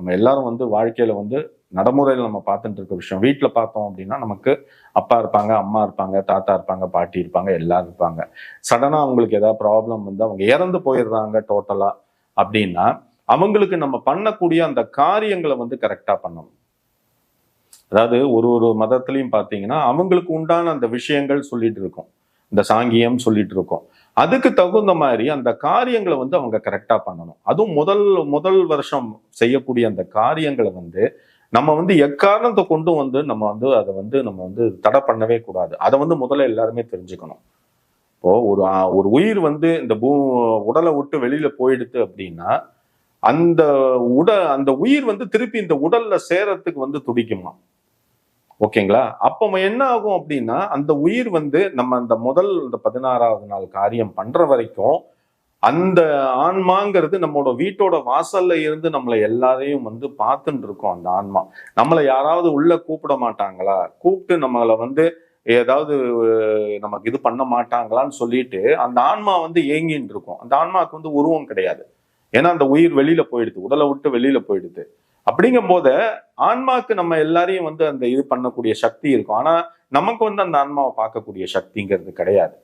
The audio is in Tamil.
நம்ம எல்லாரும் வந்து வாழ்க்கையில வந்து நடைமுறையில் நம்ம பார்த்துட்டு இருக்க விஷயம். வீட்டில் பார்த்தோம் அப்படின்னா நமக்கு அப்பா இருப்பாங்க அம்மா இருப்பாங்க தாத்தா இருப்பாங்க பாட்டி இருப்பாங்க எல்லாரும் இருப்பாங்க. சடனாக அவங்களுக்கு ஏதாவது ப்ராப்ளம் வந்து அவங்க இறந்து போயிடுறாங்க டோட்டலாக அப்படின்னா அவங்களுக்கு நம்ம பண்ணக்கூடிய அந்த காரியங்களை வந்து கரெக்டாக பண்ணணும். அதாவது ஒரு ஒரு மதத்திலையும் பார்த்தீங்கன்னா அவங்களுக்கு உண்டான அந்த விஷயங்கள் சொல்லிட்டு இருக்கும். இந்த சாங்கியம் சொல்லிட்டு இருக்கோம் அதுக்கு தகுந்த மாதிரி அந்த காரியங்களை வந்து அவங்க கரெக்டாக பண்ணணும். அதுவும் முதல் முதல் வருஷம் செய்யக்கூடிய அந்த காரியங்களை வந்து நம்ம வந்து எக்காரணத்தை கொண்டு வந்து நம்ம வந்து அதை வந்து நம்ம வந்து தடை பண்ணவே கூடாது. அதை வந்து முதல்ல எல்லாருமே தெரிஞ்சுக்கணும். இப்போ ஒரு ஒரு உயிர் வந்து இந்த பூ உடலை விட்டு வெளியில போயிடுது அப்படின்னா அந்த உட அந்த உயிர் வந்து திருப்பி இந்த உடல்ல சேரத்துக்கு வந்து துடிக்குமா ஓகேங்களா? அப்போ என்ன ஆகும் அப்படின்னா அந்த உயிர் வந்து நம்ம அந்த முதல் இந்த பதினாறாவது நாள் காரியம் பண்ற வரைக்கும் அந்த ஆன்மாங்கிறது நம்மளோட வீட்டோட வாசல்ல இருந்து நம்மளை எல்லாரையும் வந்து பார்த்துட்டு இருக்கோம் அந்த ஆன்மா. நம்மளை யாராவது உள்ள கூப்பிட மாட்டாங்களா? கூப்பிட்டு நம்மளை வந்து ஏதாவது நமக்கு இது பண்ண மாட்டாங்களான்னு சொல்லிட்டு அந்த ஆன்மா வந்து ஏங்கின்னு இருக்கும். அந்த ஆன்மாவுக்கு வந்து உருவம் கிடையாது. ஏன்னா அந்த உயிர் வெளியில போயிடுது. உடலை விட்டு வெளியில போயிடுது. அப்படிங்கும் போது ஆன்மாக்கு நம்ம எல்லாரையும் வந்து அந்த இது பண்ணக்கூடிய சக்தி இருக்கும். ஆனா நமக்கு வந்து அந்த ஆன்மாவை பார்க்கக்கூடிய சக்திங்கிறது கிடையாது.